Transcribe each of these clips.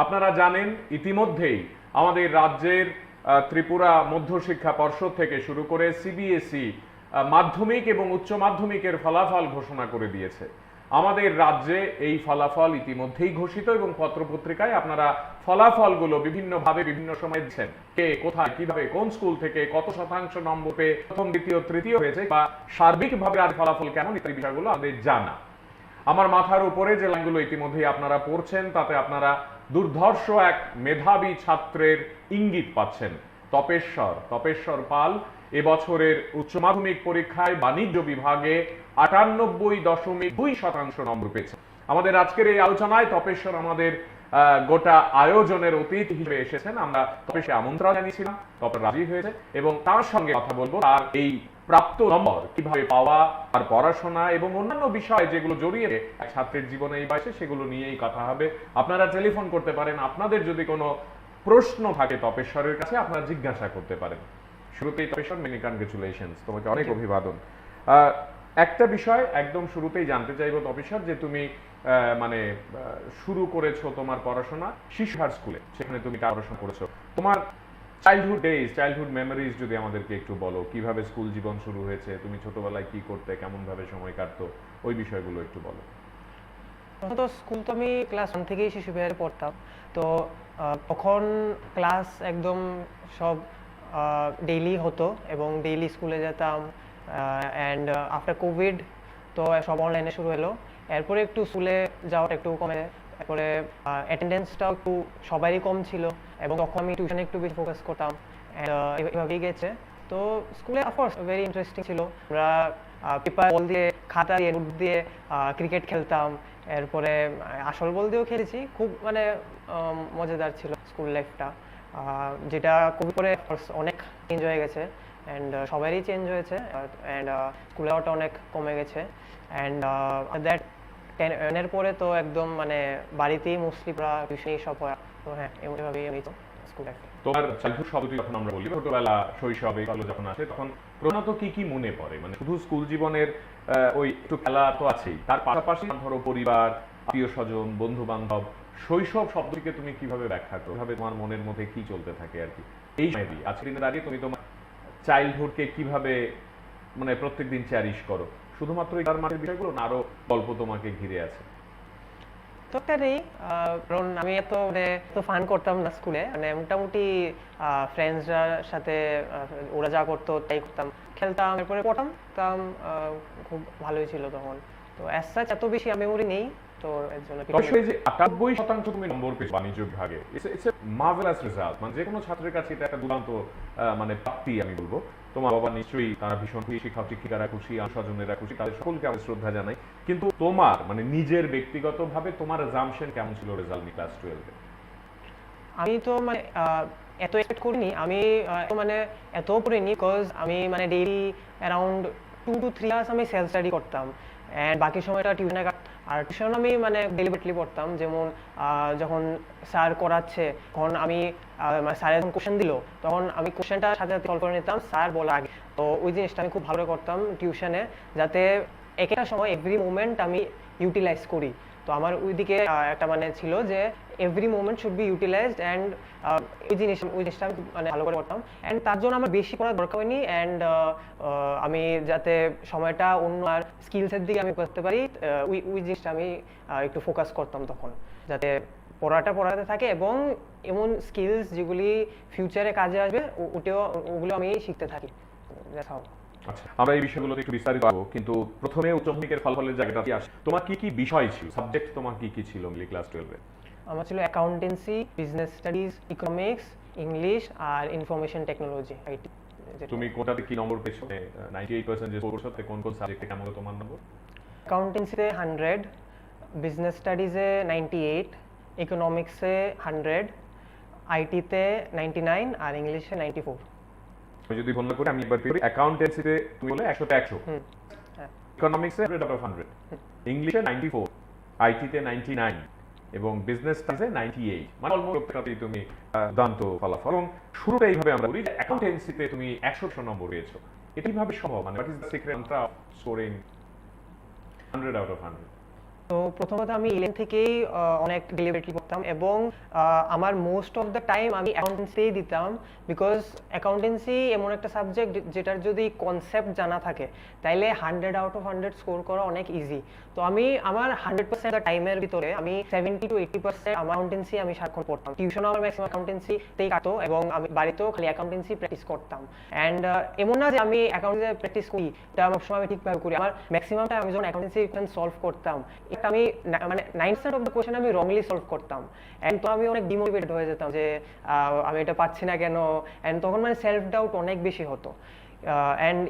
আপনারা জানেন, ইতিমধ্যেই আমাদের রাজ্যের ত্রিপুরা মধ্যশিক্ষা পর্ষদ থেকে শুরু করে সিবিএসই মাধ্যমিক এবং উচ্চ মাধ্যমিকের ফলাফল ঘোষণা করে দিয়েছে। আমাদের রাজ্যে এই ফলাফল ইতিমধ্যেই ঘোষিত এবং পত্রপত্রিকায় আপনারা ফলাফলগুলো বিভিন্নভাবে বিভিন্ন সময় দিচ্ছেন কে কোথায়, কীভাবে, কোন স্কুল থেকে কত শতাংশ নম্বর পেয়ে প্রথম, দ্বিতীয়, তৃতীয় হয়েছে বা সার্বিকভাবে আর ফলাফল কেমন ইত্যাদি বিষয়গুলো আমাদের জানা। আমার মাথার উপরে যে লাইনগুলো ইতিমধ্যেই আপনারা পড়ছেন, তাতে আপনারা দুর্ধর্ষ এক মেধাবী ছাত্রের ইঙ্গিত পাচ্ছেন। তপেশ্বর তপেশ্বর পাল এবছরের উচ্চ মাধ্যমিক পরীক্ষায় বাণিজ্য বিভাগে আটানব্বই দশমিক দুই শতাংশ নম্বর পেয়েছে। আমাদের আজকের এই আলোচনায় তপেশ্বর আমাদের গোটা আয়োজনের অতীত হিসেবে এসেছেন। আমরা তপেশে আমন্ত্রণ জানিয়েছিলাম তপে রাজি হয়েছে এবং তার সঙ্গে কথা বলব। তার এই প্রাপ্ত নম্বর কীভাবে পাওয়া আর পড়াশোনা এবং অন্যান্য বিষয় যেগুলো জড়িয়ে ছাত্রের জীবনে এই বয়সে সেগুলো নিয়েই কথা হবে। আপনারা টেলিফোন করতে পারেন আপনাদের যদি কোনো প্রশ্ন থাকে তপেশ্বরের কাছে আপনারা জিজ্ঞাসা করতে পারেন। শুরুতেই তপেশ্বর মেনি কনগ্রেচুলেশন তোমাকে অনেক অভিবাদন। একটা বিষয় একদম শুরুতেই জানতে চাইব তপেশ্বর যে তুমি আহ, মানে শুরু করেছ তোমার পড়াশোনা শিশুহার স্কুলে সেখানে তুমি পড়াশোনা করেছ। তোমার চাইল্ডহুড ডেজ চাইল্ডহুড মেমোরিজ যদি আমাদেরকে একটু বলো, কীভাবে স্কুল জীবন শুরু হয়েছে, তুমি ছোটবেলায় কি করতে কেমন ভাবে সময় কাটতো, ওই বিষয়গুলো একটু বলো। প্রথমত স্কুল তো আমি ক্লাস ওয়ান থেকেই শিশু বিহারে পড়তাম। তো তখন ক্লাস একদম সব ডেইলি হতো এবং ডেইলি স্কুলে যেতাম অ্যান্ড আফটার কোভিড তো সব অনলাইনে শুরু হলো। এরপরে একটু স্কুলে যাওয়াটা একটু কমে। তারপরে অ্যাটেন্ডেন্সটাও একটু সবারই কম ছিল এবং তখন আমি টিউশনে একটু বেশি ফোকাস করতাম এভাবেই গেছে। তো স্কুলে অফকোর্স ভেরি ইন্টারেস্টিং ছিল। আমরা পেপার বল দিয়ে, খাতা দিয়ে নোট দিয়ে ক্রিকেট খেলতাম। এরপরে আসল বল দিয়েও খেলেছি। খুব মানে মজাদার ছিল স্কুল লাইফটা যেটা খুবই করে অনেক চেঞ্জ হয়ে গেছে অ্যান্ড সবারই চেঞ্জ হয়েছে। অ্যান্ড স্কুল অনেক কমে গেছে। অ্যান্ড দ্যাট টেনের পরে তো একদম মানে বাড়িতেই মোস্টলি প্রা টিউশনই সব হয়। তো হ্যাঁ এভাবেই আমি তো স্কুল তোমার চাইল্ডহুড শব্দটি যখন আমরা বলি, ছোটবেলা, শৈশবে কালো যখন আসে, তখন প্রধানত কি কি মনে পড়ে? মানে শুধু স্কুল জীবনের ওই একটু খেলা তো আছেই। তার পাশাপাশি ধরো পরিবার আত্মীয় স্বজন বন্ধু বান্ধব শৈশব শব্দটিকে তুমি কীভাবে ব্যাখ্যা করো কীভাবে তোমার মনের মধ্যে কি চলতে থাকে আর কি? এই আজকের দিনে দাঁড়িয়ে তুমি তোমার চাইল্ডহুডকে কীভাবে মানে প্রত্যেকদিন চ্যারিশ করো? শুধুমাত্র এই মাঠের বিষয়গুলো না আরও গল্প তোমাকে ঘিরে আছে? কারণ আমি এত মানে তো ফান করতাম না স্কুলে মানে মোটামুটি ফ্রেন্ডসরা সাথে ওরা যা করতো তাই করতাম। খেলতাম এরপরে পড়তাম তাম খুব ভালোই ছিল তখন। তো অ্যাজ সাচ এত বেশি মেমোরি নেই তো এর জন্য অবশ্যই যে শতাংশ তুমি নম্বর পেয়েছ বাণিজ্য বিভাগে ইটস এ মার্ভেলাস রেজাল্ট মানে যে কোনো ছাত্রের কাছে এটা একটা দুর্দান্ত মানে প্রাপ্তি আমি বলব। তোমার বাবা নিশ্চয়ই তারা ভীষণ খুশি শিক্ষক শিক্ষিকারা খুশি স্বজনেরা খুশি, তাদের সকলকে আমি শ্রদ্ধা জানাই। কিন্তু তোমার মানে নিজের ব্যক্তিগতভাবে তোমার জামশেন কেমন ছিল রেজাল্ট ক্লাস টুয়েলভে আমি তো মানে এত এক্সপেক্ট করিনি। আমি মানে এত পড়িনি বিকজ আমি মানে daily around two to three hours আমি সেলফ স্টাডি করতাম। অ্যান্ড বাকি সময়টা টিউশনে আর টিউশন আমি মানে ডেলিভারিটলি পড়তাম, যেমন যখন স্যার করাচ্ছে, তখন আমি মানে স্যার যখন কোশ্চেন দিল, তখন আমি কোশ্চেনটা সাথে সাথে সলভ করে নিতাম, স্যার বলার আগে। তো ওই জিনিসটা আমি খুব ভালো করে করতাম টিউশনে যাতে এক একটা সময় এভরি মুমেন্ট আমি ইউটিলাইজ করি। তো আমার ওইদিকে একটা মানে ছিল যে every moment should be utilised and ওই জিনিস, ওই জিনিসটা আমি মানে ভালো করে করতাম। অ্যান্ড তার জন্য আমার বেশি করার দরকার হয়নি অ্যান্ড আমি যাতে সময়টা অন্য আর স্কিলসের দিকে আমি করতে পারি ওই ওই জিনিসটা আমি একটু ফোকাস করতাম তখন। যাতে পড়াটা পড়াতে থাকে এবং এমন স্কিলস যেগুলি ফিউচারে কাজে আসবে ওটাও, ওগুলো আমি শিখতে থাকি. আচ্ছা আমরা এই বিষয়গুলোতে একটু বিস্তারিত পাবো কিন্তু প্রথমে উচ্চ মাধ্যমিকের ফলাফলের জায়গাটা আসে তোমার কি কি বিষয় ছিল? সাবজেক্ট তোমার কি কি ছিল ক্লাস টুয়েলভে আমার ছিল accountancy business studies economics English R information technology IT তুমি কোনটাতে কি নম্বর পেয়েছ? নাইনটি এইট পার্সেন্ট যে করছ তাতে কোন কোন সাবজেক্টে কেমন তোমার নম্বর অ্যাকাউন্টেন্সিতে হান্ড্রেড বিজনেস স্টাডিজে নাইনটি এইট ইকোনমিক্সে হান্ড্রেড আইটিতে নাইনটি নাইন আর ইংলিশে নাইনটি ফোর আমি যদি গণনা করি আমি একবার করি অ্যাকাউন্টেন্সিতে তুমি বলে একশোতে একশো। ইকোনমিক্সে হান্ড্রেড আউট অফ হান্ড্রেড ইংলিশে নাইনটি ফোর আইটিতে নাইনটি নাইন এবং বিজনেস স্টাডিজে নাইনটি এইট মানে অলমোস্ট তুমি দান্ত ফলাফল। এবং শুরুটা এইভাবে আমরা বলি যে অ্যাকাউন্টেন্সিতে তুমি একশো নম্বর পেয়েছ। এটা কীভাবে সম্ভব? মানে what is the secret of scoring hundred out of hundred তো প্রথমত আমি ইলেভেন থেকেই অনেক ডেলিভারি করতাম এবং আমার মোস্ট অফ দ্য টাইম আমি অ্যাকাউন্টেন্সিই দিতাম বিকজ অ্যাকাউন্টেন্সি এমন একটা সাবজেক্ট যেটার যদি কনসেপ্ট জানা থাকে, তাইলে hundred out of hundred score করা অনেক ইজি তো আমি, আমার হান্ড্রেড পার্সেন্ট টাইমের ভিতরে আমি seventy to eighty percent accountancy আমি সারাক্ষণ পড়তাম। টিউশনও আমার ম্যাক্সিমাম অ্যাকাউন্টেন্সিতেই কাটো এবং আমি বাড়িতেও খালি অ্যাকাউন্টেন্সি প্র্যাকটিস করতাম। অ্যান্ড এমন না যে আমি অ্যাকাউন্টে প্র্যাকটিস করি এটা আমার সময় আমি ঠিকভাবে করি। আমার ম্যাক্সিমাম টাইম আমি যখন অ্যাকাউন্টেন্সি সলভ করতাম এটা আমি মানে nine percent of the question আমি রংলি সলভ করতাম। অ্যান্ড তো আমি অনেক ডিমোটিভেটেড হয়ে যেতাম যে আমি এটা পাচ্ছি না কেন? অ্যান্ড তখন মানে সেলফ ডাউট অনেক বেশি হতো। অ্যান্ড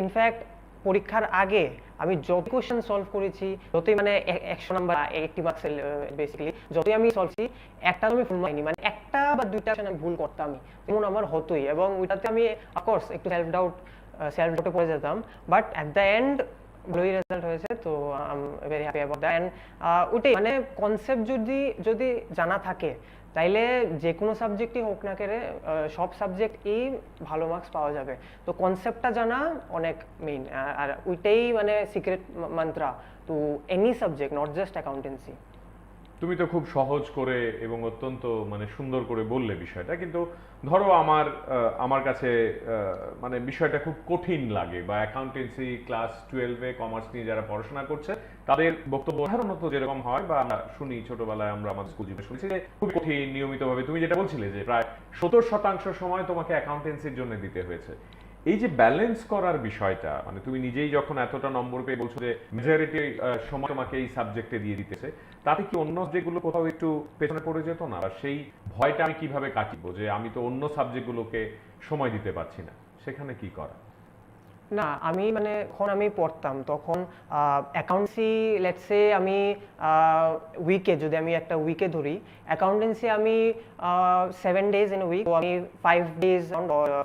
ইনফ্যাক্ট পরীক্ষার আগে আমি যত কোয়েশ্চেন সলভ করেছি, যতই মানে একশো নাম্বার এইটটি মার্কস বেসিক্যালি যতই আমি সলভ করি একটা আমি ভুল পাইনি মানে একটা বা দুইটা আমি ভুল করতামই তেমন আমার হতোই। এবং ওইটাতে আমি অফকোর্স একটু সেলফ ডাউট সেলফ ডাউটে পড়ে যেতাম। বাট অ্যাট দ্য এন্ড ভালোই রেজাল্ট হয়েছে, তো very happy about that and ওটাই মানে কনসেপ্ট যদি যদি জানা থাকে, তাইলে যে কোনো সাবজেক্টই হোক না কেড়ে সব সাবজেক্টই ভালো মার্কস পাওয়া যাবে। তো কনসেপ্টটা জানা অনেক মেইন আর ওইটাই মানে secret mantra to any subject not just accountancy তুমি তো খুব সহজ করে এবং অত্যন্ত মানে সুন্দর করে বললে বিষয়টা, কিন্তু ধরো আমার আমার কাছে মানে বিষয়টা খুব কঠিন লাগে বা অ্যাকাউন্টেন্সি ক্লাস টুয়েলভে কমার্স নিয়ে যারা পড়াশোনা করছে, তাদের বক্তব্য সাধারণত যেরকম হয় বা আমরা শুনি ছোটবেলায় আমরা আমাদের স্কুল জীবনে শুনেছি যে খুব কঠিন নিয়মিতভাবে, তুমি যেটা বলছিলে যে প্রায় সত্তর শতাংশ সময় তোমাকে অ্যাকাউন্টেন্সির জন্য দিতে হয়েছে। এই যে ব্যালেন্স করার বিষয়টা মানে তুমি নিজেই যখন এতটা নম্বর পেয়ে বলছো যে মেজরিটি সময় তোমাকে এই সাবজেক্টে দিয়ে দিতেছে, তাতে কি অন্য যেগুলো কোথাও একটু পেছনে পড়ে যেত না? আর সেই ভয়টা আমি কীভাবে কাটিব যে আমি তো অন্য সাবজেক্টগুলোকে সময় দিতে পারছি না? সেখানে কি করা? না, আমি মানে যখন আমি পড়তাম, তখন অ্যাকাউন্টেন্সি লেটসে আমি উইকে যদি আমি একটা উইকে ধরি অ্যাকাউন্টেন্সি আমি সেভেন ডেজ ইন উইক আমি five days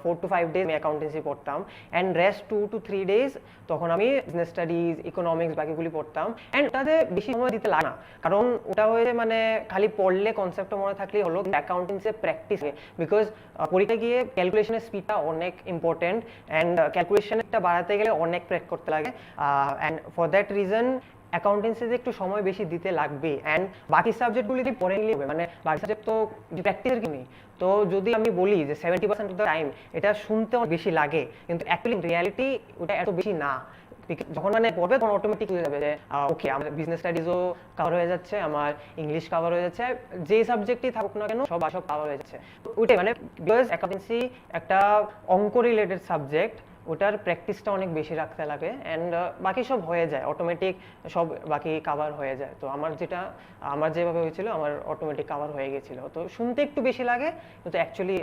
four to five days আমি অ্যাকাউন্টেন্সি পড়তাম and rest two to three days তখন আমি বিজনেস স্টাডিজ ইকোনমিক্স বাকিগুলি পড়তাম অ্যান্ড ওটাতে বেশি সময় দিতে লাগে না, কারণ ওটা হয়ে মানে খালি পড়লে কনসেপ্টটা মনে থাকলেই হলো অ্যাকাউন্টেন্সি প্র্যাকটিস বিকজ পরীক্ষায় গিয়ে ক্যালকুলেশনের স্পিডটা অনেক ইম্পর্টেন্ট অ্যান্ড ক্যালকুলেশনটা বাড়াতে গেলে অনেক প্র্যাক করতে লাগে। অ্যান্ড ফর দ্যাট রিজন অ্যাকাউন্টেন্সিতে একটু সময় বেশি দিতে লাগবে। অ্যান্ড বাকি সাবজেক্টগুলিতে পড়ে নিলে হবে মানে বাকি সাবজেক্ট তো প্র্যাকটিসের কি নেই তো যদি আমি বলি যে seventy percent of the time এটা শুনতে বেশি লাগে, কিন্তু অ্যাকচুয়ালি রিয়ালিটি ওটা এত বেশি না। যখন মানে পড়বে তখন অটোমেটিক হয়ে যাবে যে ওকে আমার বিজনেস স্টাডিজও কভার হয়ে যাচ্ছে, আমার ইংলিশ কভার হয়ে যাচ্ছে, যে সাবজেক্টই থাকুক না কেন সব সব কভার হয়ে যাচ্ছে। ওইটাই মানে অ্যাকাউন্টেন্সি একটা অঙ্ক রিলেটেড সাবজেক্ট ওটার প্র্যাকটিসটা অনেক বেশি রাখতে লাগে অ্যান্ড বাকি সব হয়ে যায় অটোমেটিক সব বাকি কাভার হয়ে যায়। তো আমার যেটা আমার যেভাবে হয়েছিল আমার অটোমেটিক কাভার হয়ে গেছিল। তো শুনতে একটু বেশি লাগে কিন্তু অ্যাকচুয়ালি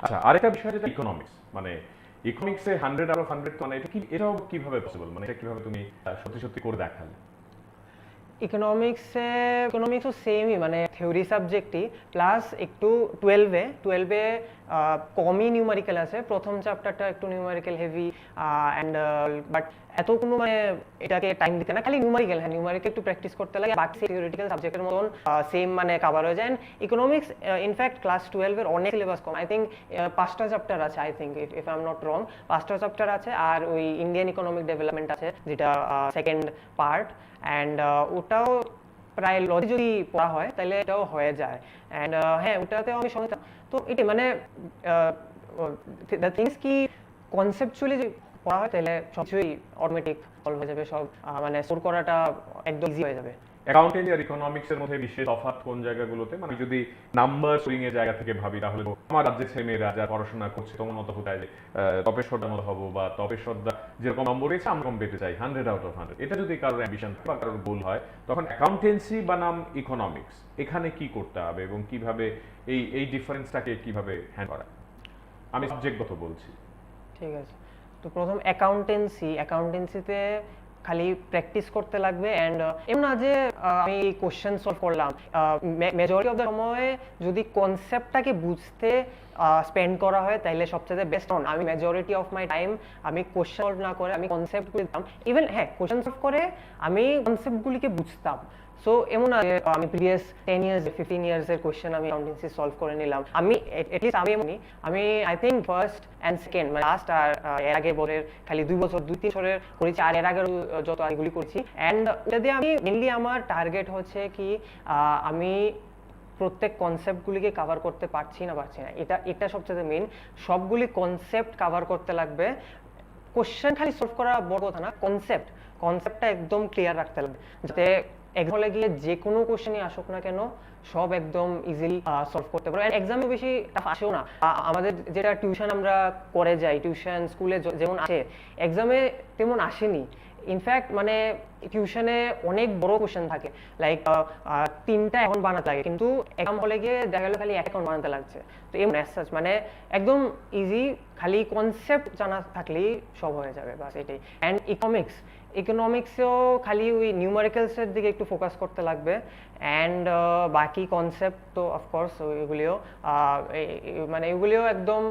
আচ্ছা আরেকটা বিষয় যেটা ইকোনমিক্স মানে ইকোনমিক্সে হান্ড্রেড অফ হান্ড্রেড মানে এটা কি এটাও কীভাবে পসিবল মানে এটা কীভাবে তুমি সত্যি সত্যি করে দেখালে? ইকোনমিক্সে ইকোনমিক্সও সেমই মানে থিওরি সাবজেক্টই প্লাস একটু টুয়েলভে টুয়েলভে কমই নিউমারিক্যাল আছে। প্রথম চ্যাপ্টারটা একটু নিউমারিক্যাল হেভি অ্যান্ড বাট এত কোনো মানে এটাকে টাইম দিতে না, খালি নিউমারিক্যাল হ্যাঁ নিউমারিক্যাল একটু প্র্যাকটিস করতে লাগে। বাকি থিওরিটিক্যাল সাবজেক্টের মতন সেম মানে কাভার হয়ে যায়। ইকোনমিক্স ইনফ্যাক্ট ক্লাস টুয়েলভের অনেক সিলেবাস কম। আই থিঙ্ক পাঁচটা চ্যাপ্টার আছে I think if I am not wrong পাঁচটা চ্যাপ্টার আছে, আর ওই ইন্ডিয়ান ইকোনমিক ডেভেলপমেন্ট আছে, যেটা সেকেন্ড পার্ট অ্যান্ড ওটাও প্রায় লজি যদি পড়া হয় তাহলে এটাও হয়ে যায়। অ্যান্ড হ্যাঁ ওটাতেও আমি সঙ্গে তো এটি মানে দ্য থিংস কি কনসেপচুয়ালি পড়া হয় তাহলে সব কিছুই অটোমেটিক সলভ হয়ে যাবে সব মানে স্টোর করাটা একদম ইজি হয়ে যাবে। অ্যাকাউন্টিং আর ইকোনমিক্স এর মধ্যে বিশেষ তফাৎ কোন জায়গাগুলোতে? মানে যদি নাম্বার সুইং এর জায়গা থেকে ভাবি, তাহলে আমার যারা পড়াশোনা করছে তোমার মতো হতে মতো হব বা তপেশ সর্দার যেরকম নম্বর রয়েছে আমি কম পেতে চাই হান্ড্রেড আউট অফ হান্ড্রেড এটা যদি কারোর অ্যাম্বিশন বা কারোর হয়, তখন অ্যাকাউন্টেন্সি ইকোনমিক্স এখানে কি করতে হবে এবং কীভাবে এই এই ডিফারেন্সটাকে কীভাবে হ্যান্ড করা? আমি সাবজেক্টগত বলছি। ঠিক আছে। তো প্রথম অ্যাকাউন্টেন্সি অ্যাকাউন্টেন্সিতে খালি প্র্যাকটিস করতে লাগবে অ্যান্ড এমন না যে আমি কোশ্চেন সলভ করলাম। মেজরিটি অফ দ্য সময় যদি কনসেপ্টটাকে বুঝতে স্পেন্ড করা হয় তাহলে সবচেয়ে বেস্ট অন আমি মেজরিটি অফ মাই টাইম আমি কোশ্চেন সলভ না করে, আমি কনসেপ্টগুলি দিতাম। ইভেন হ্যাঁ কোশ্চেন সলভ করে আমি কনসেপ্টগুলিকে বুঝতাম। সো এমন আমি প্রিভিয়াস টেন ইয়ার্স ফিফটিন ইয়ার্সের কোয়েশ্চেন আমি অ্যাকাউন্টেন্সি সলভ করে নিলাম। আমি এটলিস্ট আমি এমনই, আমি I think first and second মানে লাস্ট আর এর আগে বছরের, খালি দুই বছর, দুই তিন বছরের করেছি, আর এর আগের যত আগেগুলি করছি। অ্যান্ড এটা দিয়ে আমি মেনলি আমার টার্গেট হচ্ছে কি আমি প্রত্যেক কনসেপ্টগুলিকে কভার করতে পারছি না পারছি না। এটা এটা সবচেয়ে মেন সবগুলি কনসেপ্ট কভার করতে লাগবে। কোশ্চেন খালি সলভ করা বড় কথা না কনসেপ্ট কনসেপ্টটা একদম ক্লিয়ার রাখতে লাগবে। যাতে এক্সামে গিয়ে যে কোনো কোশ্চেনই আসুক না কেন, সব একদম ইজিলি সলভ করতে পারো। এক্সামে বেশি টাফ আসেও না। আমাদের যেটা টিউশন আমরা করে যাই টিউশন স্কুলে যেমন আসে এক্সামে তেমন আসেনি। ইনফ্যাক্ট মানে টিউশনে অনেক বড় কোশ্চেন থাকে। লাইক তিনটা এখন বানাতে লাগে। কিন্তু এক্সাম হলে গিয়ে দেখা গেলো খালি এক অ্যাকাউন্ট বানাতে লাগছে। তো এমন অ্যাজ মানে একদম ইজি খালি কনসেপ্ট জানা থাকলেই সব হয়ে যাবে, বাস এটাই। অ্যান্ড ইকোনমিক্স ইকোনমিক্সেও খালি ওই নিউমারিক্যালসের দিকে একটু ফোকাস করতে লাগবে। অ্যান্ড বাকি কনসেপ্ট তো অফকোর্স ওইগুলিও মানে এগুলিও একদম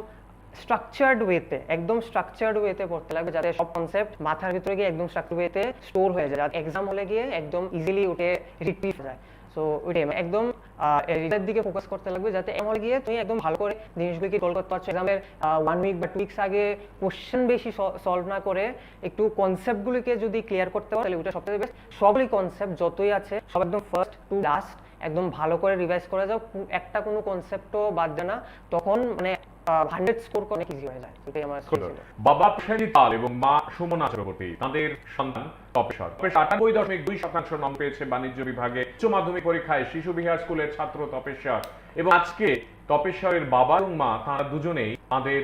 স্ট্রাকচার্ড ওয়েতে একদম স্ট্রাকচার্ড ওয়েতে পড়তে লাগবে যাতে সব কনসেপ্ট মাথার ভিতরে গিয়ে একদম স্ট্রাকচার ওয়েতে স্টোর হয়ে যায়। যাতে এক্সাম হলে গিয়ে একদম ইজিলি উঠে রিপিট যায়। সো ওইটাই মানে একদম রিজাল্ট দিকে ফোকাস করতে লাগবে যাতে এমন গিয়ে তুমি একদম ভালো করে জিনিসগুলিকে কল করতে পারছ। এক্সামের ওয়ান উইক বা টু উইকস আগে কোশ্চেন বেশি সলভ না করে একটু কনসেপ্টগুলিকে যদি ক্লিয়ার করতে পারো, তাহলে ওটা সবথেকে বেস্ট সবই কনসেপ্ট যতই আছে, সব একদম ফার্স্ট টু লাস্ট একদম ভালো করে রিভাইজ করে যাও। একটা কোনো কনসেপ্টও বাদ দেয় না। তখন মানে হান্ড্রেড স্কোর করে ইজি হয়ে যায়। আমার বাবা পাল এবং মা সুমনা চক্রবর্তী, তাদের সন্তান আটানব্বই দশমিক দুই শতাংশ পেয়েছে বাণিজ্য বিভাগে। উচ্চ মাধ্যমিক পরীক্ষায় শিশু বিহার স্কুলের ছাত্র তপেশ্বর এবং আজকে তপেশ্বরের বাবা এবং মা, তারা দুজনেই তাদের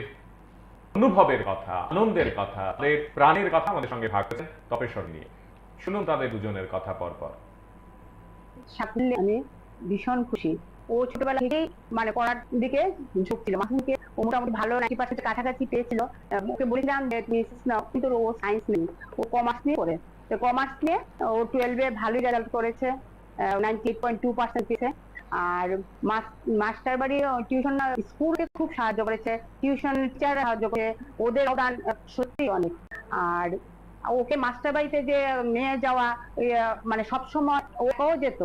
অনুভবের কথা, আনন্দের কথা, তাদের প্রাণের কথা আমাদের সঙ্গে ভাগ করেছেন তপেশ্বর নিয়ে। শুনুন তাদের দুজনের কথা পরপর। সাফল্যে আমি ভীষণ খুশি। ও ছোটবেলা থেকেই মানে পড়ার দিকে ঝোঁক ছিল। মাধ্যমিকে ও মোটামুটি ভালো নাইনটি পার্সেন্ট কাছাকাছি পেয়েছিল ওকে বলেছিলাম যে তুমি না কিন্তু ও সায়েন্স নেই। ও কমার্স নিয়ে পড়ে। তো কমার্স নিয়ে ও টুয়েলভে ভালোই রেজাল্ট করেছে ninety eight point two percent পেয়েছে। আর মাস্টার বাড়ি টিউশন স্কুলকে খুব সাহায্য করেছে। টিউশন টিচার সাহায্য করে ওদের অবদান সত্যি অনেক। আর ওকে মাস্টার বাড়িতে যে নিয়ে যাওয়া মানে সবসময় ওকেও যেত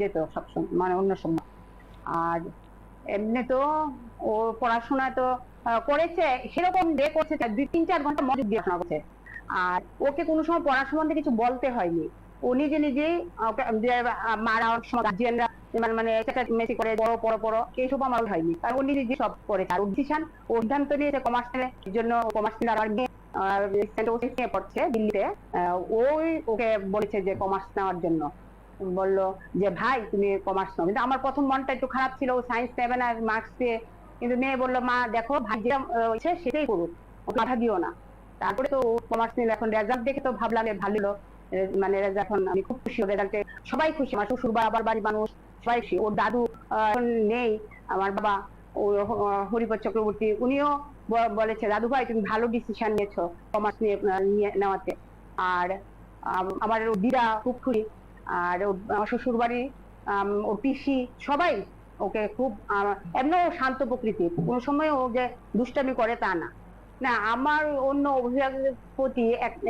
যেত সবসময় মানে অন্য সময়। আর এমনি তো ও পড়াশোনা তো করেছে, সেরকম ডে করছে দুই তিন চার ঘণ্টা মনোযোগ দিয়ে পড়াশোনা করছে। আর ওকে কোনো সময় পড়ার সম্বন্ধে কিছু বলতে হয়নি। ও নিজে নিজেই মারা অনেক সময় গার্জিয়ানরা মানে মানে মেসি করে, বড় এইসব আমার হয়নি। কারণ ও নিজে সব করেছে। আর ও ডিসিশন ও সিদ্ধান্ত নিয়েছে কমার্স জন্য, কমার্স আর মেয়ে সেন্ট ওসিস নিয়ে পড়ছে দিল্লিতে? ওই ওকে বলেছে যে কমার্স নেওয়ার জন্য। বলল যে, ভাই, তুমি কমার্স নাও। কিন্তু আমার প্রথম মনটা একটু খারাপ ছিল, ও সায়েন্স নেবে না মার্কস দিয়ে। কিন্তু মেয়ে বলল, মা, দেখো, ভাই যেটা সেটাই করুক, ওকে বাধা দিও না। তারপরে তো কমার্স নিল। এখন রেজাল্ট দেখে তো ভাবলাম ভালো হলো। মানে রেজাল্ট এখন আমি খুব খুশি রেজাল্টে সবাই খুশি। আমার শ্বশুর বাবার বাড়ির মানুষ, সবাই খুশি। ওর দাদু নেই। আমার বাবা, ও হরিপদ চক্রবর্তী, উনিও ব- বলেছে, দাদু ভাই, তুমি ভালো ডিসিশন নিয়েছো কমার্স নিয়ে নেওয়াতে। আর আমার ও দিদা খুব আর ও- আমার শ্বশুর বাড়ি ওর পিসি, সবাই ওকে খুব এমন শান্ত প্রকৃতির কোনো সময় ও যে দুষ্টামি করে তা না। না, আমার অন্য অভিভাবকের প্রতি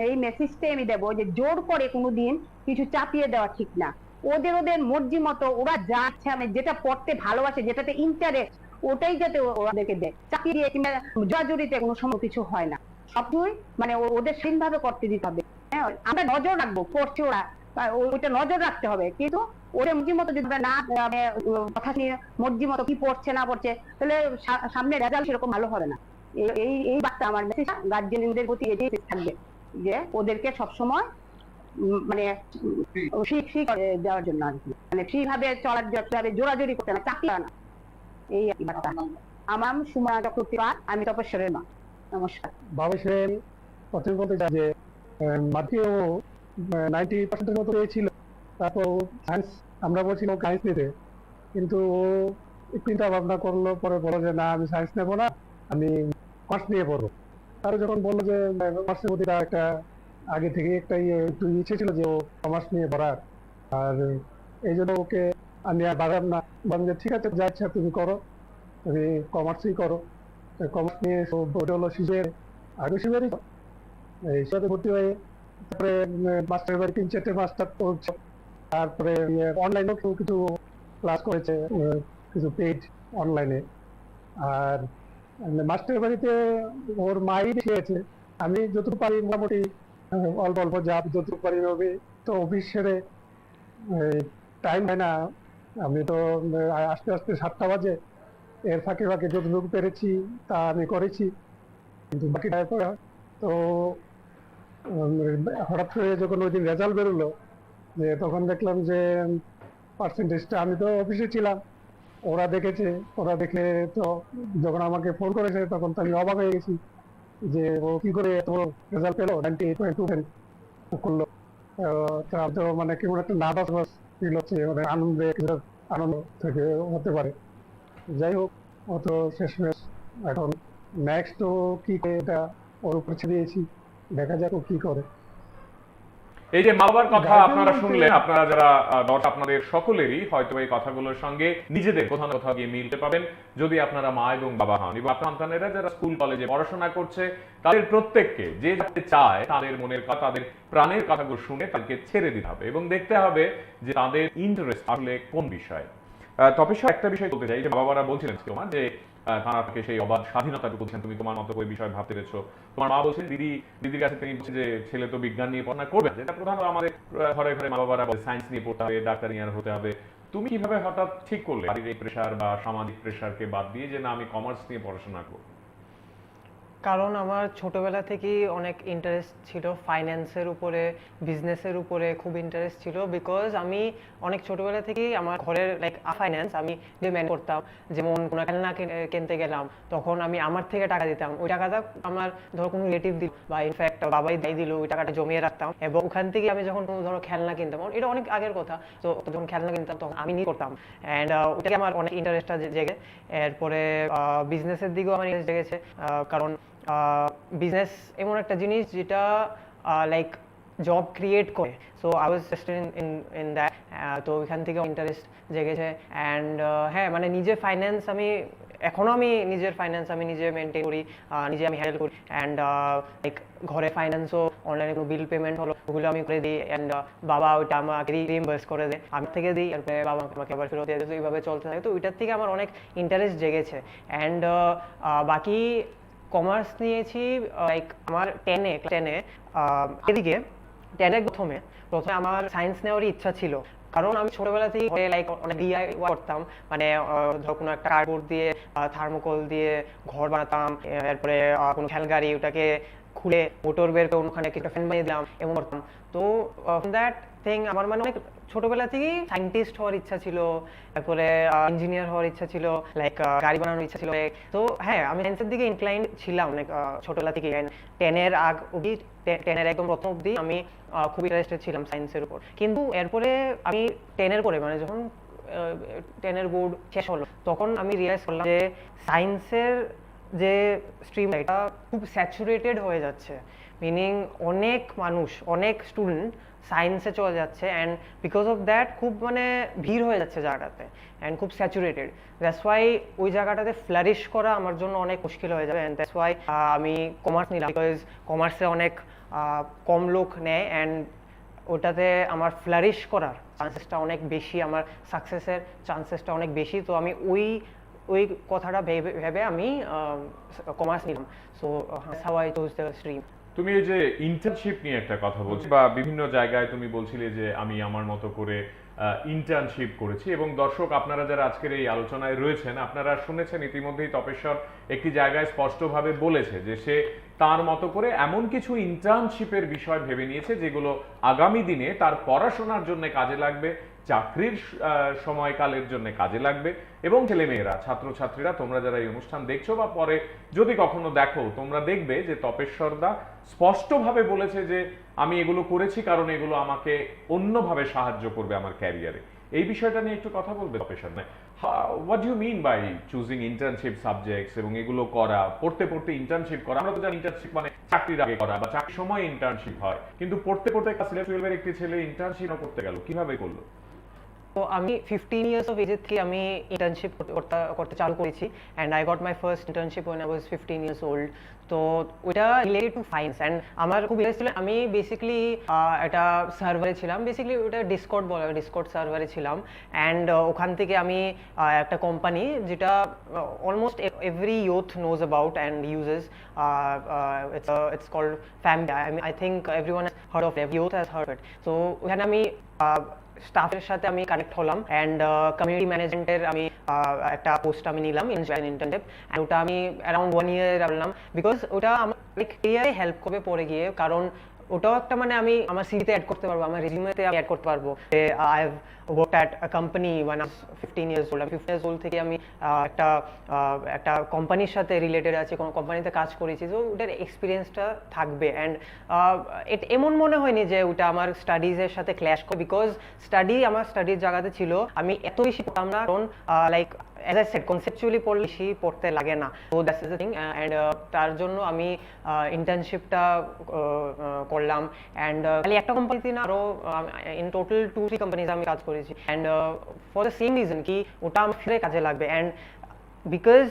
এই মেসেজটাই আমি দেবো যে, জোর করে কোনোদিন কিছু চাপিয়ে দেওয়া ঠিক না। ওদের ওদের মর্জি মতো ওরা যা আমি যেটা পড়তে ভালোবাসে, যেটাতে ইন্টারেস্ট ওটাই যাতে ওদেরকে দেয়। চাপিয়ে দিয়ে কিংবা জোরাজুরিতে কোনো সময় কিছু হয় না। সবই মানে ওদের স্বাধীনভাবে করতে দিতে হবে। হ্যাঁ আমরা নজর রাখব পড়ছে ওরা। ওইটা নজর রাখতে হবে। কিন্তু ওদের মর্জি মতো যদি না মানে, কথা নিয়ে মর্জি মতো কি পড়ছে না পড়ছে তাহলে সামনে রেজাল্ট সেরকম ভালো হবে না। এই- এই বার্তা আমার মেসেজ গার্জেনদের প্রতি এটাই থাকবে যে ওদেরকে সবসময় মানে দেওয়ার জন্য আর কি। মানে ফ্রি ভাবে চলার যাবে জোরাজোরি করতে না চাকরি না। এই বার্তা। আমার চক্রবর্তী আমি তপস্বরের মা। নমস্কার। বাবা প্রথমে বলতে চাই যে মাধ্যমিকে ও নাইনটি পার্সেন্টের মতো পেয়েছিল তারপর সায়েন্স আমরা বলছিলাম সায়েন্স নিতে। কিন্তু ও চিন্তা ভাবনা করল, পরে বলো যে, না, আমি সায়েন্স নেব না, আমি কমার্স নিয়ে পড়ব। তারপর যখন বলল যে কমার্সের প্রতি একটা আগে থেকে একটা ইয়ে একটু ইচ্ছে ছিল যে, ও কমার্স নিয়ে পড়ার। আর এই জন্য ওকে আমি আর বাড়াম না। বললাম যে, ঠিক আছে যা ইচ্ছা তুমি করো। তুমি কমার্সই করো। কমার্স নিয়ে ওটা হলো শিশুর আগে শিশুরই এই সাথে ভর্তি হয়ে তারপরে মাস্টার বাড়ি তিন চারটে মাস্টার পড়ছে। তারপরে অনলাইনেও কিছু ক্লাস করেছে কিছু পেড অনলাইনে আর মাস্টার বাড়িতে ওর মাই শিখেছে আমি যতটুকু পারি মোটামুটি অল্প অল্প যা যতটুকু পারি তো অফিস সেরে টাইম হয় না। আমি তো আস্তে আস্তে সাতটা বাজে। এর ফাঁকে ফাঁকে যতটুকু পেরেছি, তা আমি করেছি। কিন্তু বাকি তো হঠাৎ করে যখন ওই দিন রেজাল্ট বেরোলো, যে তখন দেখলাম যে পার্সেন্টেজটা আমি তো অফিসে ছিলাম। ওরা দেখেছে, ওরা দেখে তো যখন আমাকে ফোন করেছে, তখন তো আমি অবাক হয়ে গেছি যে, ও কি করে এত রেজাল্ট পেল? নাইনটি এইট পয়েন্ট টু করল। তো মানে কেমন একটা নার্ভাস ফিল হচ্ছে মানে আনন্দে আনন্দ থেকে হতে পারে। যাই হোক, অত তো শেষমেশ। এখন নেক্সট ও কি এটা ওর উপর ছেড়ে দিয়েছি, দেখা যাক ও কি করে। এই যে মা বাবার কথা আপনারা শুনলেন আপনারা যারা দর্শক আপনাদের সকলেরই হয়তো এই কথাগুলোর সঙ্গে নিজেদের কোথাও না কোথাও গিয়ে মিলতে পাবেন যদি আপনারা মা এবং বাবা হন এবং আপনার সন্তানেরা যারা স্কুল কলেজে পড়াশোনা করছে তাদের প্রত্যেককে যে যাতে চায় তাদের মনের কথা তাদের প্রাণের কথাগুলো শুনে তাদেরকে ছেড়ে দিতে হবে এবং দেখতে হবে যে তাদের ইন্টারেস্ট আসলে কোন বিষয়। তপেশ একটা বিষয় বলতে চাই যে বাবারা বলছিলেন তোমার যে তারা সেই অবাধ স্বাধীনতাটুকু বলছেন তুমি তোমার মতো ওই বিষয়ে ভাবতে পেরেছ। তোমার মা বলছেন দিদি, দিদির কাছে তিনি বলছেন যে, ছেলে তো বিজ্ঞান নিয়ে পড়াশোনা করবে। যেটা প্রধানত আমাদের ঘরে ঘরে মা বাবারা সায়েন্স নিয়ে পড়তে হবে, ডাক্তার ইঞ্জিনিয়ার হতে হবে। তুমি কীভাবে হঠাৎ ঠিক করলে? এই প্রেশার বা সামাজিক প্রেশারকে বাদ দিয়ে যে, না, আমি কমার্স নিয়ে পড়াশোনা করব। কারণ আমার ছোটবেলা থেকেই অনেক ইন্টারেস্ট ছিল ফাইন্যান্সের উপরে বিজনেসের উপরে খুব ইন্টারেস্ট ছিল বিকজ আমি অনেক ছোটবেলা থেকেই আমার ঘরের লাইক ফাইন্যান্স আমি যে ডিম্যান্ড করতাম। যেমন কোনো খেলনা কিনতে গেলাম, তখন আমি আমার থেকে টাকা দিতাম। ওই টাকাটা আমার ধরো কোনো রিলেটিভ দিল বা ইনফ্যাক্ট বাবাই দায় দিল, ওই টাকাটা জমিয়ে রাখতাম এবং ওখান থেকে আমি যখন কোনো ধরো খেলনা কিনতাম, এটা অনেক আগের কথা। তো যখন খেলনা কিনতাম তখন আমি নিয়ে করতাম। অ্যান্ড ওটাকে আমার অনেক ইন্টারেস্টটা জেগে এরপরে বিজনেসের দিকেও আমার ইন্টারেস্ট জেগেছে। কারণ বিজনেস এমন একটা জিনিস যেটা লাইক জব ক্রিয়েট করে। So I was in in in that তো ওইখান থেকে ইন্টারেস্ট জেগেছে। অ্যান্ড হ্যাঁ মানে নিজের ফাইন্যান্স আমি এখনও আমি নিজের ফাইন্যান্স আমি নিজে মেনটেন করি নিজে আমি হ্যান্ডেল করি। অ্যান্ড লাইক ঘরে ফাইন্যান্সও অনলাইনে কোনো বিল পেমেন্ট হলো, ওগুলো আমি করে দিই। অ্যান্ড বাবা ওইটা আমাকে রিইম্বার্স করে দেয়। আমি থেকে দিই এরপরে বাবা আমাকে আবার ফেরত দিয়ে এইভাবে চলতে থাকে। তো ওইটার থেকে আমার অনেক ইন্টারেস্ট জেগেছে। অ্যান্ড বাকি কমার্স নিয়েছি লাইক আমার টেনে টেনে এদিকে টেনে প্রথমে প্রথমে আমার সায়েন্স নেওয়ারই ইচ্ছা ছিল। কারণ আমি ছোটবেলা থেকে লাইক অনেক ডিআই করতাম। মানে ধর ধরো কোনো একটা কার্ডবোর্ড দিয়ে থার্মোকল দিয়ে ঘর বানাতাম, এরপরে কোনো খেলগাড়ি ওটাকে খুলে মোটর বের করে ওখানে একটা ফ্যান বানিয়ে দিলাম এমন করতাম তো দ্যাট থিং আমার মানে অনেক ছোটবেলা থেকেই সায়েন্টিস্ট হওয়ার ইচ্ছা ছিল, তারপরে ইঞ্জিনিয়ার হওয়ার ইচ্ছা ছিল লাইক গাড়ি বানানোর ইচ্ছা ছিল তো হ্যাঁ আমি সায়েন্সের দিকে ইনক্লাইন্ড ছিলাম অনেক ছোটবেলা থেকে টেনের আগ অবধি টেনের একদম প্রথম অবধি আমি খুব ইন্টারেস্টেড ছিলাম সায়েন্সের উপর। কিন্তু এরপরে আমি টেনের পরে মানে যখন টেনের বোর্ড শেষ হলো, তখন আমি রিয়েলাইজ করলাম যে সায়েন্সের যে স্ট্রিম এটা খুব স্যাচুরেটেড হয়ে যাচ্ছে। মিনিং অনেক মানুষ, অনেক স্টুডেন্ট সায়েন্সে চলে যাচ্ছে অ্যান্ড বিকজ অফ দ্যাট খুব মানে ভিড় হয়ে যাচ্ছে জায়গাটাতে অ্যান্ড খুব স্যাচুরেটেড দ্যাটস ওয়াই ওই জায়গাটাতে ফ্লারিশ করা আমার জন্য অনেক মুশকিল হয়ে যাবে অ্যান্ড দ্যাটস ওয়াই আমি কমার্স নিলাম বিকজ কমার্সে অনেক কম লোক নেয় অ্যান্ড ওটাতে আমার ফ্লারিশ করার চান্সেসটা অনেক বেশি, আমার সাকসেসের চান্সেসটা অনেক বেশি। তো আমি ওই ওই কথাটা ভেবে ভেবে আমি কমার্স নিলাম। So how choose the stream তুমি এই যে ইন্টার্নশিপ নিয়ে একটা কথা বলছি, বা বিভিন্ন জায়গায় তুমি বলছিলে যে আমি আমার মতো করে ইন্টার্নশিপ করেছি, এবং দর্শক, আপনারা যারা আজকের এই আলোচনায় রয়েছেন, আপনারা শুনেছেন, ইতিমধ্যেই তপেশ্বর একটি জায়গায় স্পষ্টভাবে বলেছে যে সে তার মতো করে এমন কিছু ইন্টার্নশিপের বিষয় ভেবে নিয়েছে, যেগুলো আগামী দিনে তার পড়াশোনার জন্য কাজে লাগবে চাকরির সময়কালের জন্য কাজে লাগবে এবং ছেলেমেয়েরা, ছাত্রছাত্রীরা, তোমরা যারা এই অনুষ্ঠান দেখছ বা পরে যদি কখনো দেখো, তোমরা দেখবে যে তপেশ্বরদা স্পষ্টভাবে বলেছে যে, আমি এগুলো করেছি কারণ এগুলো আমাকে অন্যভাবে সাহায্য করবে আমার ক্যারিয়ারে। এই বিষয়টা নিয়ে একটু কথা বলবে Tapeshwar what you mean by choosing internship subjects এবং এগুলো করা? পড়তে পড়তে ইন্টার্নশিপ করা? আমরা তো জানি ইন্টার্নশিপ মানে চাকরির আগে করা বা চাকরির সময় ইন্টার্নশিপ হয়। কিন্তু পড়তে পড়তে ক্লাস ইলেভেন একটি ছেলে ইন্টার্নশিপও করতে গেল, কীভাবে করল? তো আমি ফিফটিন ইয়ার্স অফ এজের থেকে আমি ইন্টার্নশিপ করতে করতে চালু করেছি and I got my first internship when I was fifteen years old তো ওইটা রিলেটেড টু ফাইন্স অ্যান্ড আমার খুব ইন্টারেস্ট ছিল, আমি বেসিক্যালি একটা সার্ভারে ছিলাম বেসিক্যালি ওটা ডিসকর্ড বলা হয় সার্ভারে ছিলাম অ্যান্ড ওখান থেকে আমি একটা কোম্পানি যেটা almost every youth knows about and uses it's it's called family I think every one heard of youth has heard it তো ওখানে আমি স্টাফের সাথে আমি কানেক্ট হলাম অ্যান্ড কমিউনিটি ম্যানেজমেন্টের আমি আহ, একটা পোস্ট আমি নিলাম ইন ইন্টার্নশিপ অ্যান্ড ওটা আমি অ্যারাউন্ড ওয়ান ইয়ার রাখলাম বিকজ ওটা আমার ক্রিয়ারে হেল্প করবে পরে গিয়ে কারণ ওটাও একটা মানে আমি আমার সিভিতে অ্যাড করতে পারব, আমার রেজিউমেতে অ্যাড করতে পারব। যে I have work at a company one fifteen years old fifteen years old থেকে আমি একটা একটা কোম্পানির সাথে রিলেটেড আছি, কোনো কোম্পানিতে কাজ করেছি। তো ওটার এক্সপিরিয়েন্সটা থাকবে। অ্যান্ড এমন মনে হয়নি যে, ওটা আমার স্টাডিজের সাথে ক্ল্যাশ করে বিকজ স্টাডি আমার স্টাডির জায়গাতে ছিল, আমি এত বেশি পড়তাম না। কারণ like as I set conceptually পড়লে বেশি পড়তে লাগে না। তো দ্যাটস ইজ থিং অ্যান্ড তার জন্য আমি ইন্টার্নশিপটা করলাম। অ্যান্ড খালি একটা কোম্পানিতে না আরও in total two three companies আমি কাজ করেছি। And for the same reason কি, ওটা আমার ফিরে কাজে লাগবে। And because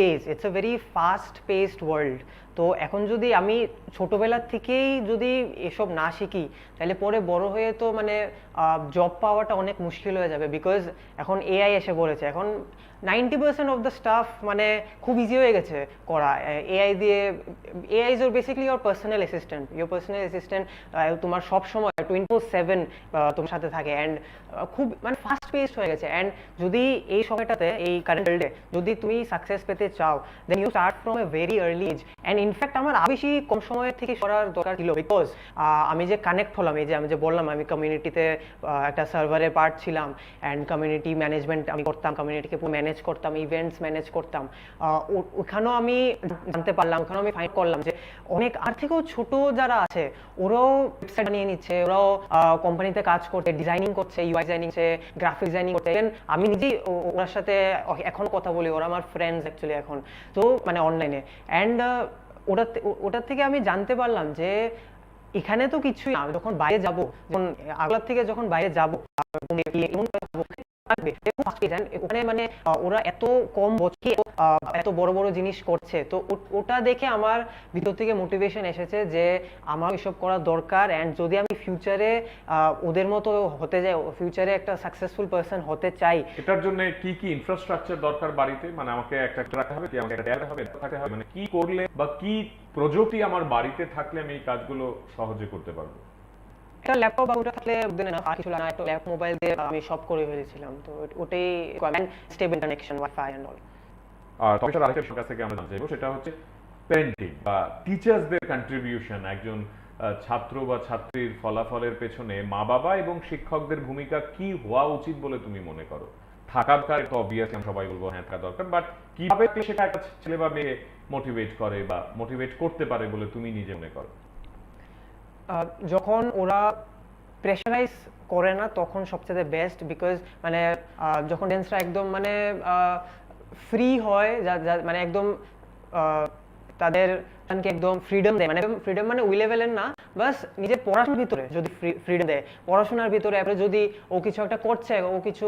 days it's a very fast paced world তো এখন যদি আমি ছোটোবেলার থেকেই যদি এসব না শিখি, তাহলে পরে বড় হয়ে তো মানে জব পাওয়াটা অনেক মুশকিল হয়ে যাবে বিকজ এখন এআই এসে পড়েছে। এখন ninety percent of the stuff মানে খুব ইজি হয়ে গেছে করা। এআই দিয়ে AI is or basically your personal assistant your personal assistant তোমার সব সময় টোয়েন্টি ফোর সেভেন তোমার সাথে থাকে। অ্যান্ড খুব মানে ফাস্ট পেসড হয়ে গেছে। অ্যান্ড যদি এই সময়টাতে, এই কারেন্ট ওয়ার্ল্ডে যদি তুমি সাকসেস পেতে চাও then you start from a very early age and in fact আমার বেশি কম সময়ের থেকে করার দরকার ছিল বিকজ আমি যে কানেক্ট হলাম, এই যে আমি যে বললাম, আমি কমিউনিটিতে একটা সার্ভারের পার্ট ছিলাম অ্যান্ড কমিউনিটি ম্যানেজমেন্ট আমি করতাম কমিউনিটিকে পুরো ম্যানেজ করতাম ইভেন্টস ম্যানেজ করতাম। ওখানেও আমি জানতে পারলাম, ওখানেও আমি ফাইন্ড করলাম যে অনেক আর থেকেও ছোট যারা আছে, ওরাও ওয়েবসাইট বানিয়ে নিচ্ছে, ওরাও কোম্পানিতে কাজ করছে ডিজাইনিং করছে ইউআই ডিজাইনিং করছে গ্রাফিক ডিজাইনিং করছে। আমি নিজেই ওনার সাথে এখন কথা বলি, ওরা আমার ফ্রেন্ডস অ্যাকচুয়ালি এখন। তো মানে অনলাইনে অ্যান্ড ওটার ওটার থেকে আমি জানতে পারলাম যে এখানে তো কিছুই না। যখন বাইরে যাব, যখন আগলার থেকে যখন বাইরে যাব ওখানে মানে ওরা এত কম এত বড় বড় জিনিস করছে। তো ওটা দেখে আমার ভিতর থেকে মোটিভেশন এসেছে যে আমার এসব করা দরকার। অ্যান্ড যদি আমি ফিউচারে ওদের মতো হতে যাই ফিউচারে একটা সাকসেসফুল হতে চাই, এটার জন্য কি কি ইনফ্রাস্ট্রাকচার দরকার বাড়িতে? মানে আমাকে একটা হবে, কি আমাকে একটা হবে থাকতে হবে। মানে কি করলে বা কি প্রযুক্তি আমার বাড়িতে থাকলে আমি এই কাজগুলো সহজে করতে পারব? একটা ল্যাপটপ বা ওটা থাকলে দিনে না কিছু না, একটা ল্যাপ মোবাইল দিয়ে আমি সব করে ফেলেছিলাম। তো ওটাই স্টেবল কানেকশন ওয়াইফাই অল আর তবে আরেকটা বিষয়ের কাছ থেকে আমরা জানতে সেটা হচ্ছে পেন্টিং বা টিচার্সদের কন্ট্রিবিউশন একজন ছাত্র বা ছাত্রীর ফলাফলের পেছনে মা বাবা এবং শিক্ষকদের ভূমিকা কি হওয়া উচিত বলে তুমি মনে করো? থাকা দরকার, তো অবভিয়াসলি আমরা সবাই বলব হ্যাঁ থাকা দরকার বাট কীভাবে সেটা একটা ছেলে বা মেয়ে মোটিভেট করে বা মোটিভেট করতে পারে বলে তুমি নিজে মনে করো? যখন ওরা প্রেশারাইজ করে না, তখন সবচেয়ে বেস্ট বিকজ মানে যখন ডেন্সরা একদম মানে ফ্রি হয় মানে একদম তাদের কে একদম ফ্রিডম দেয়। মানে ফ্রিডম মানে উই লেভেলের না, বাস নিজের পড়াশোনার ভিতরে যদি ফ্রিডম দেয়। পড়াশোনার ভিতরে এরপরে যদি ও কিছু একটা করছে, ও কিছু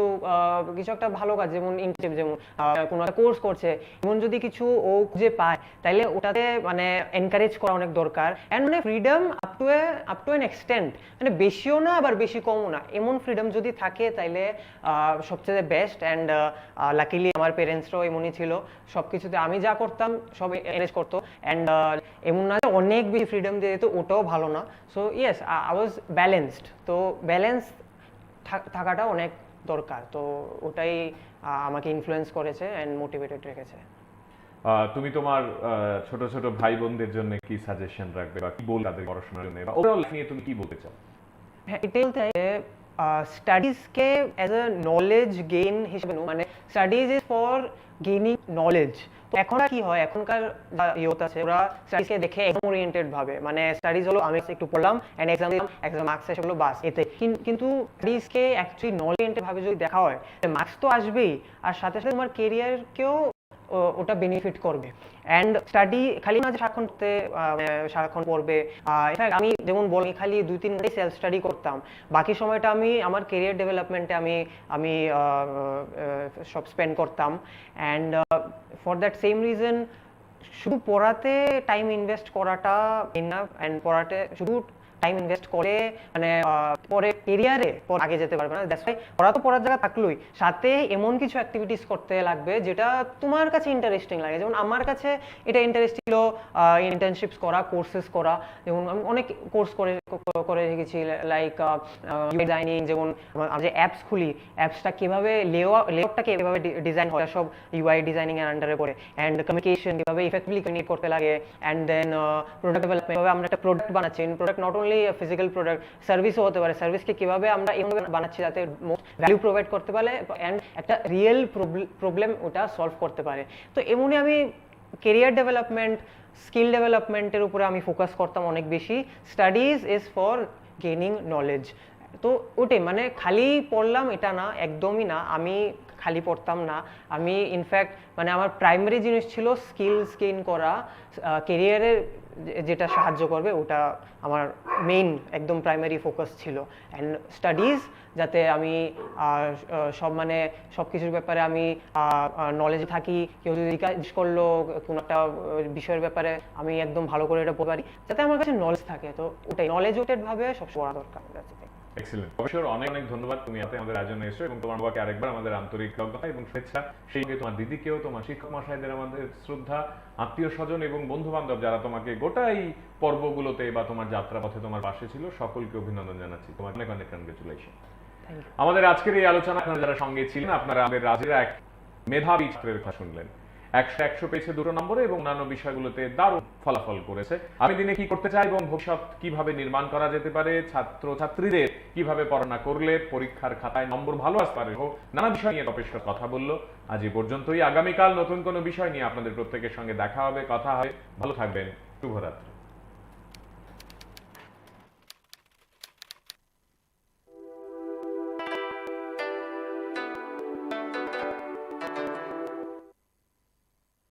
কিছু একটা ভালো কাজ, যেমন ইনটিভ যেমন কোনো একটা কোর্স করছে, এমন যদি কিছু ও খুঁজে পায় তাহলে ওটাতে মানে এনকারেজ করা অনেক দরকার। অ্যান্ড মানে freedom up to a up to an extent মানে বেশিও না, আবার বেশি কমও না। এমন ফ্রিডম যদি থাকে, তাইলে সবচেয়ে বেস্ট অ্যান্ড লাকিলি আমার পেরেন্টসরাও এমনই ছিল। সব কিছুতে আমি যা করতাম সব এরেজ করতো। অ্যান্ড এমন না অনেক বেশি ফ্রিডম দিয়ে দিত ওটাও ভালো না। So yes I was balanced তো ব্যালেন্স থাকাটা অনেক দরকার। তো ওটাই আমাকে ইনফ্লুয়েন্স করেছে অ্যান্ড মোটিভেটেড রেখেছে। তুমি তোমার ছোট ছোট ভাই বোনদের জন্য কি সাজেশন রাখবে বা কি বল তাদের পড়াশোনার জন্য? বা ওভারঅল নিয়ে তুমি কি বলতে চাও? হ্যাঁ এটাই বলতে চাই স্টাডিজকে অ্যাজ এ নলেজ গেইন হিসেবে নো, মানে studies is for gaining knowledge তো এখন কি হয়? এখনকার ইয়ত আছে, ওরা স্টাডিজকে দেখে এক্সাম ওরিয়েন্টেড ভাবে। মানে স্টাডিজ হলো, আমি একটু পড়লাম এন্ড এক্সাম দিলাম এক্সাম মার্কস এসে হলো বাস, এতে। কিন্তু স্টাডিজকে অ্যাকচুয়ালি নলেজ ভাবে যদি দেখা হয় মার্কস তো আসবেই। আর সাথে সাথে তোমার কেরিয়ারকেও ওটা বেনিফিট করবে। অ্যান্ড স্টাডি খালি না যে সারাক্ষণ মানে সারাক্ষণ পড়বে ইনফ্যাক্ট আমি যেমন বলি খালি দুই, তিন ঘন্টাই সেলফ স্টাডি করতাম। বাকি সময়টা আমি আমার কেরিয়ার ডেভেলপমেন্টে আমি আমি সব স্পেন্ড করতাম। And for that same reason শুধু পড়াতে টাইম ইনভেস্ট করাটা ইনাফ অ্যান্ড পড়াতে শুধু টাইম ইনভেস্ট করে মানে পরে কেরিয়ারে আগে যেতে পারবে না। দ্যাটস ওয়াই পড়া তো পড়ার জায়গা থাকলোই। সাথে এমন কিছু অ্যাক্টিভিটিস করতে লাগবে যেটা তোমার কাছে ইন্টারেস্টিং লাগে। যেমন আমার কাছে এটা ইন্টারেস্ট ছিল ইন্টার্নশিপস করা কোর্সেস করা। যেমন আমি অনেক কোর্স করে করে রেখেছি লাইক ডিজাইনিং যেমন আমরা যে অ্যাপস খুলি অ্যাপসটা কীভাবে লেআউটটা কীভাবে ডিজাইন হয়, সব ইউআই ডিজাইনিং এর আন্ডারে করে। অ্যান্ড কমিউনিকেশন কীভাবে ইফেক্টিভলি কমিউনিকেট করতে লাগে। অ্যান্ড দেন প্রোডাক্ট ডেভেলপমেন্ট আমরা একটা প্রোডাক্ট বানাচ্ছি। Product not only physical product সার্ভিসও হতে পারে। সার্ভিসকে কীভাবে আমরা এমনভাবে বানাচ্ছি যাতে ভ্যালু প্রোভাইড করতে পারে অ্যান্ড একটা রিয়েল প্রবলেম ওটা সলভ করতে পারে। তো এমনই আমি কেরিয়ার ডেভেলপমেন্ট স্কিল ডেভেলপমেন্টের উপরে আমি ফোকাস করতাম অনেক বেশি। Studies is for gaining knowledge তো ওটাই মানে খালি পড়লাম এটা না, একদমই না। আমি খালি পড়তাম না। আমি ইনফ্যাক্ট মানে আমার প্রাইমারি জিনিস ছিল স্কিলস গেইন করা কেরিয়ারের যেটা সাহায্য করবে, ওটা আমার মেইন একদম প্রাইমারি ফোকাস ছিল অ্যান্ড স্টাডিজ যাতে আমি সব মানে সব কিছুর ব্যাপারে আমি নলেজ থাকি, কেউ যদি জিজ্ঞাসা করল, কোনো একটা বিষয়ের ব্যাপারে আমি একদম ভালো করে এটা বলতে পারি, যাতে আমার কাছে নলেজ থাকে তো ওটাই নলেজ ওটেডভাবে সব পড়া দরকার. এক্সিলেন্ট অবশ্যই অনেক অনেক ধন্যবাদ তুমি আমাদের আয়োজনে এসো এবং তোমার বাবাকে আরেকবার আমাদের আন্তরিক কৃতজ্ঞতা এবং শুভেচ্ছা। সেই সঙ্গে তোমার দিদিকেও তোমার শিক্ষক মশাইদের আমাদের শ্রদ্ধা আত্মীয় স্বজন এবং বন্ধু বান্ধব যারা তোমাকে গোটাই পর্বগুলোতে বা তোমার যাত্রাপথে তোমার পাশে ছিল সকলকে অভিনন্দন জানাচ্ছি। তোমার অনেক অনেক কনগ্রেচুলেশন আমাদের আজকের এই আলোচনা আপনারা যারা সঙ্গে ছিলেন আপনারা আমাদের রাজের এক মেধাবী ছাত্রের কথা শুনলেন। একশো একশো পেয়েছে দুটো নম্বরে এবং অন্যান্য বিষয়গুলোতে দারুণ ফলাফল করেছে। আমি দিনে কি করতে চাই এবং ভবিষ্যৎ কীভাবে নির্মাণ করা যেতে পারে ছাত্র ছাত্রীদের কীভাবে পড়ানা করলে পরীক্ষার খাতায় নম্বর ভালো আসতে পারে হোক নানা বিষয় নিয়ে তপেশ্বর কথা বলল। আজ এই পর্যন্তই। আগামীকাল নতুন কোনো বিষয় নিয়ে আপনাদের প্রত্যেকের সঙ্গে দেখা হবে, কথা হবে। ভালো থাকবেন। শুভরাত্রি।